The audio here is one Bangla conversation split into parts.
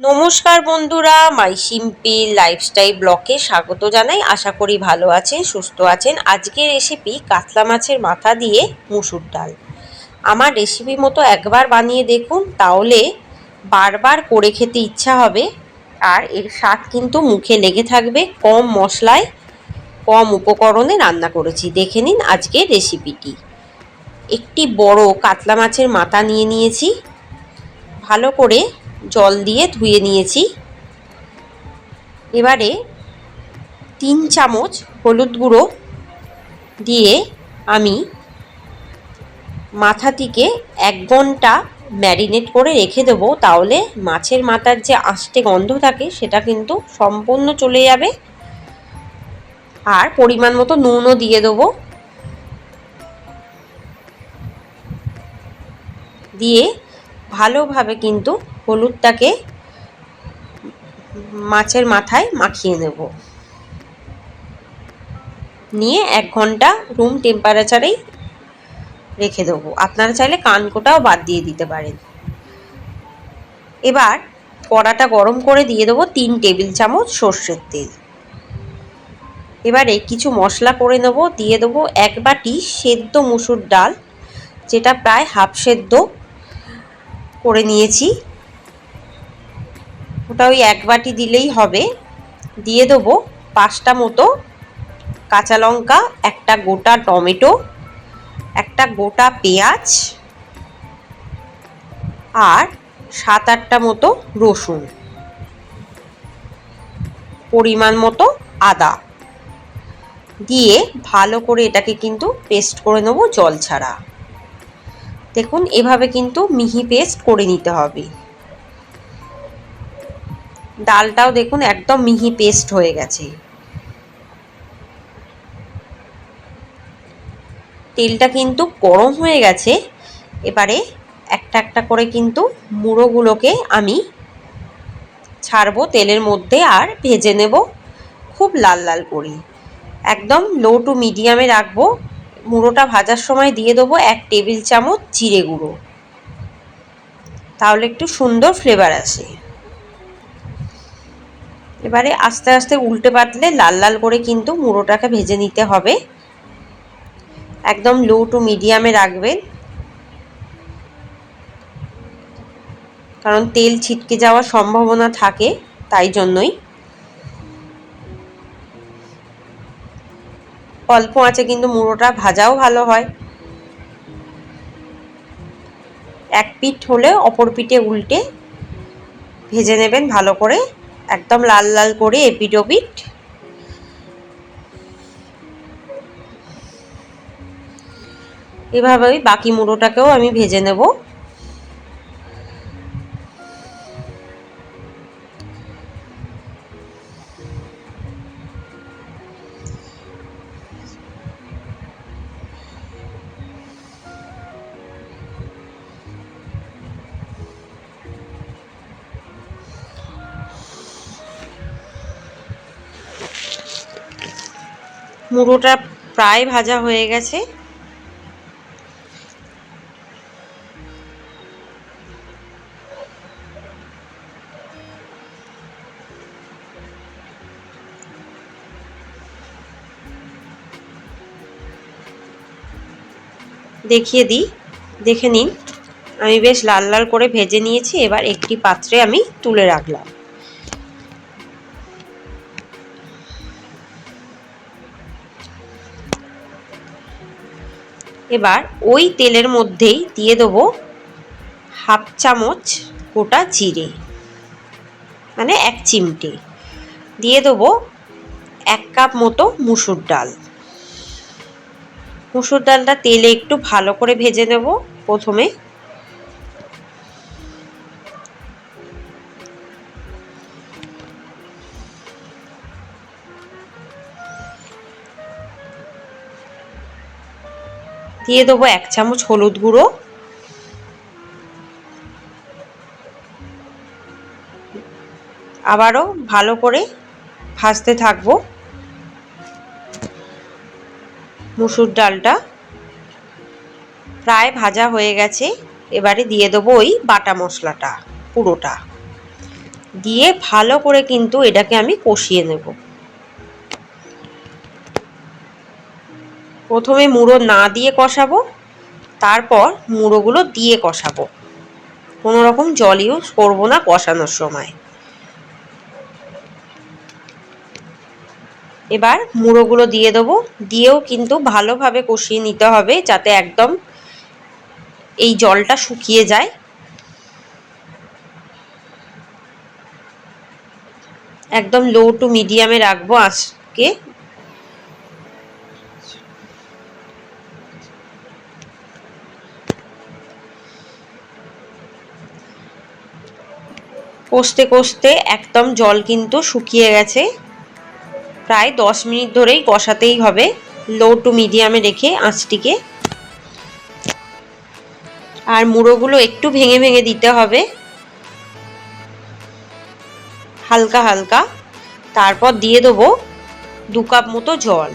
নমস্কার বন্ধুরা, মাই সিম্পল লাইফস্টাইল ব্লকে স্বাগত জানাই। আশা করি ভালো আছেন, সুস্থ আছেন। আজকের রেসিপি কাতলা মাছের মাথা দিয়ে মুসুর ডাল। আমার রেসিপি মতো একবার বানিয়ে দেখুন, তাহলে বারবার করে খেতে ইচ্ছা হবে। আর এর স্বাদ কিন্তু মুখে লেগে থাকবে। কম মশলায়, কম উপকরণে রান্না করেছি। দেখে নিন আজকের রেসিপিটি একটি বড় কাতলা মাছের মাথা নিয়ে নিয়েছি। ভালো করে জল দিয়ে ধুয়ে নিয়েছি। এবারে তিন চামচ হলুদ গুঁড়ো দিয়ে আমি মাথাটিকে এক ঘণ্টা ম্যারিনেট করে রেখে দেবো। তাহলে মাছের মাথার যে আষ্টে গন্ধ থাকে, সেটা কিন্তু সম্পূর্ণ চলে যাবে। আর পরিমাণ মতো নুনও দিয়ে দেবো। দিয়ে ভালোভাবে কিন্তু হলুদটাকে মাছের মাথায় মাখিয়ে নেব। নিয়ে এক ঘণ্টা রুম টেম্পারেচারেই রেখে দেবো। আপনারা চাইলে কানকোটাও বাদ দিয়ে দিতে পারেন। এবার কড়াটা গরম করে দিয়ে দেবো তিন টেবিল চামচ সর্ষের তেল। এবারে কিছু মশলা করে নেব, দিয়ে দেবো এক বাটি সেদ্ধ মুসুর ডাল, যেটা প্রায় হাফ সেদ্ধ করে নিয়েছি। ওটা ওই এক বাটি দিলেই হবে। দিয়ে দেবো পাঁচটা মতো কাঁচা লঙ্কা, একটা গোটা টমেটো, একটা গোটা পেঁয়াজ আর সাত আটটা মতো রসুন। পরিমাণ মতো আদা। দিয়ে ভালো করে এটাকে কিন্তু পেস্ট করে নেব জল ছাড়া। দেখুন, এভাবে কিন্তু মিহি পেস্ট করে নিতে হবে। ডালটাও দেখুন একদম মিহি পেস্ট হয়ে গেছে। তেলটা কিন্তু গরম হয়ে গেছে। এবারে একটা একটা করে কিন্তু মুড়োগুলোকে আমি ছাড়বো তেলের মধ্যে আর ভেজে নেব খুব লাল লাল করে। একদম লো টু মিডিয়ামে রাখব। মুড়োটা ভাজার সময় দিয়ে দেবো এক টেবিল চামচ জিরে গুঁড়ো। তাহলে একটু সুন্দর ফ্লেভার আসে। এবারে আস্তে আস্তে উল্টে পাতলে লাল লাল করে কিন্তু মুড়োটাকে ভেজে নিতে হবে। একদম লো টু মিডিয়ামে রাখবেন। কারণ তেল ছিটকে যাওয়ার সম্ভাবনা থাকে তাই জন্যই। অল্প আছে কিন্তু মুড়োটা ভাজাও ভালো হয়। এক পিঠ হলে অপর পিঠে উল্টে ভেজে নেবেন ভালো করে। একদম লাল লাল করে এপিট ওপিট এভাবেই বাকি মুড়োটাকেও আমি ভেজে নেব। মুড়োটা প্রায় ভাজা হয়ে গেছে। দেখিয়ে দিই, দেখে নিন। আমি বেশ লাল লাল করে ভেজে নিয়েছি, এবার একটি পাত্রে আমি তুলে রাখলাম। এবার ওই তেলের মধ্যেই দিয়ে দেবো হাফ চামচ গোটা জিরে মানে এক চিমটে। দিয়ে দেবো এক কাপ মতো মুসুর ডাল। মুসুর ডালটা তেলে একটু ভালো করে ভেজে নেব প্রথমে। দিয়ে দেবো এক চামচ হলুদ গুঁড়ো। আবারও ভালো করে ভাজতে থাকব। মুসুর ডালটা প্রায় ভাজা হয়ে গেছে। এবারে দিয়ে দেবো ওই বাটা মশলাটা, পুরোটা। দিয়ে ভালো করে কিন্তু এটাকে আমি কষিয়ে নেব। প্রথমে মুড়ো না দিয়ে কষাবো, তারপর মুড়োগুলো দিয়ে কষাবো। কোনো রকম জল ইউজ করব না কষানোর সময়। এবার মুড়োগুলো দিয়ে দেবো। দিয়েও কিন্তু ভালোভাবে কষিয়ে নিতে হবে যাতে একদম এই জলটা শুকিয়ে যায়। একদম লো টু মিডিয়ামে রাখব আজকে কষতে কষতে একদম জল কিন্তু শুকিয়ে গেছে। প্রায় দশ মিনিট ধরেই কষাতেই হবে। লো টু মিডিয়ামে রেখে আঁচটিকে। আর মুড়োগুলো একটু ভেঙে ভেঙে দিতে হবে। হালকা হালকা। তারপর দিয়ে দেবো দু কাপ মতো জল।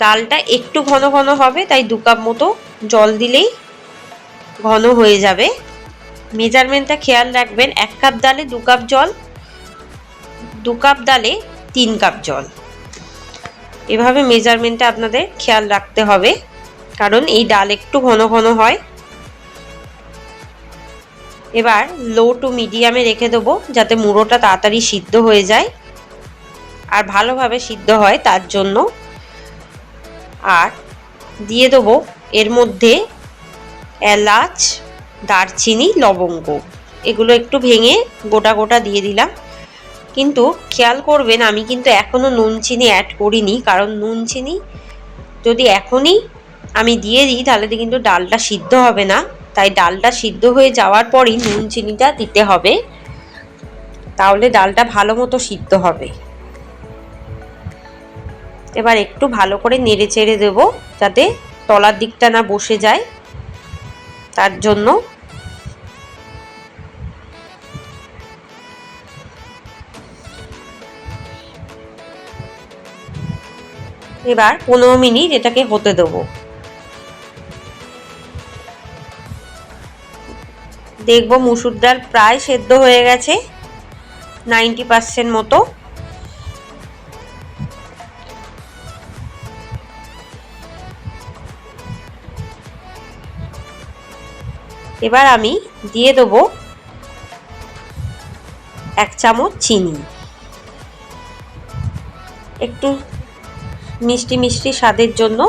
ডালটা একটু ঘন ঘন হবে, তাই দু কাপ মতো জল দিলেই ঘন হয়ে যাবে। মেজারমেন্টটা খেয়াল রাখবেন, এক কাপ ডালে দু কাপ জল, দু কাপ ডালে তিন কাপ জল। এভাবে মেজারমেন্টটা আপনাদের খেয়াল রাখতে হবে, কারণ এই ডাল একটু ঘন ঘন হয়। এবার লো টু মিডিয়ামে রেখে দেবো, যাতে মুড়োটা তাড়াতাড়ি সিদ্ধ হয়ে যায়, আর ভালোভাবে সিদ্ধ হয় তার জন্য। আর দিয়ে দেবো এর মধ্যে এলাচ দারচিনি, লবঙ্গ। এগুলো একটু ভেঙে গোটা গোটা দিয়ে দিলাম। কিন্তু খেয়াল করবেন, আমি কিন্তু এখনও নুন চিনি অ্যাড করিনি, কারণ নুন চিনি যদি এখনই আমি দিয়ে দিই, তাহলে কিন্তু ডালটা সিদ্ধ হবে না। তাই ডালটা সিদ্ধ হয়ে যাওয়ার পরই নুন চিনিটা দিতে হবে। তাহলে ডালটা ভালো মতো সিদ্ধ হবে। এবার একটু ভালো করে নেড়ে চেড়ে দেবো, যাতে তলার দিকটা না বসে যায়। তার জন্য। এবার পনেরো মিনিট এটাকে হতে দেবো। দেখব মুসুর ডাল প্রায় সেদ্ধ হয়ে গেছে, নাইনটি পার্সেন্ট মতো। এবার আমি দিয়ে দেবো এক চামচ চিনি। একটু মিষ্টি মিষ্টি স্বাদের জন্য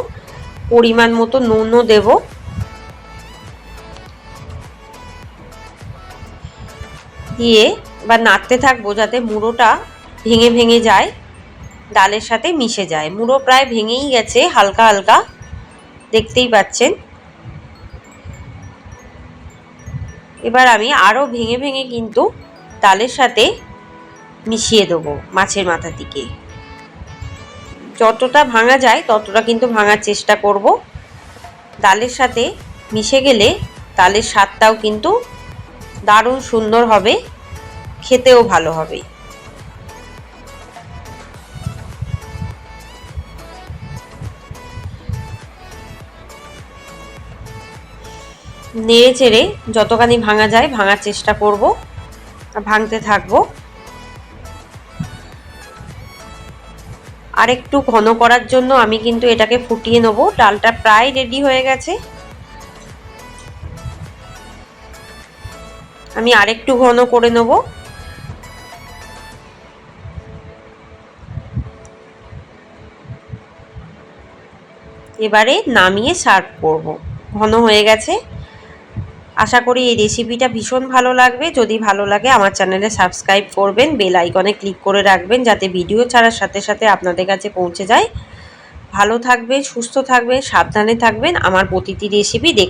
পরিমাণ মতো নুনও দেব। দিয়ে এবার নাড়তে থাকব যাতে মুড়োটা ভেঙে ভেঙে যায়, ডালের সাথে মিশে যায়। মুড়ো প্রায় ভেঙেই গেছে, হালকা হালকা। দেখতেই পাচ্ছেন? এবার আমি আরও ভেঙে ভেঙে কিন্তু তালের সাথে মিশিয়ে দেবো মাছের মাথা দিকে। যতটা ভাঙা যায় ততটা কিন্তু ভাঙার চেষ্টা করব। ডালের সাথে মিশে গেলে তালের স্বাদটাও কিন্তু দারুণ সুন্দর হবে, খেতেও ভালো হবে। নেড়ে চেড়ে যতখানি ভাঙা যায়, ভাঙার চেষ্টা করব ভাঙতে থাকব। আর একটু ঘন করার জন্য আমি কিন্তু এটাকে ফুটিয়ে নেব। ডালটা প্রায় রেডি হয়ে গেছে। আমি আরেকটু ঘন করে নেব। এবারে নামিয়ে সার্ভ করব। ঘন হয়ে গেছে। আশা করি এই রেসিপিটা ভীষণ ভালো লাগবে। যদি ভালো লাগে, আমার চ্যানেলে সাবস্ক্রাইব করবেন বেল আইকনে ক্লিক করে রাখবেন, যাতে ভিডিও ছাড়ার সাথে সাথে আপনাদের কাছে পৌঁছে যায়। ভালো থাকবে সুস্থ থাকবে সাবধানে থাকবেন। আমার প্রতিটি রেসিপি দেখ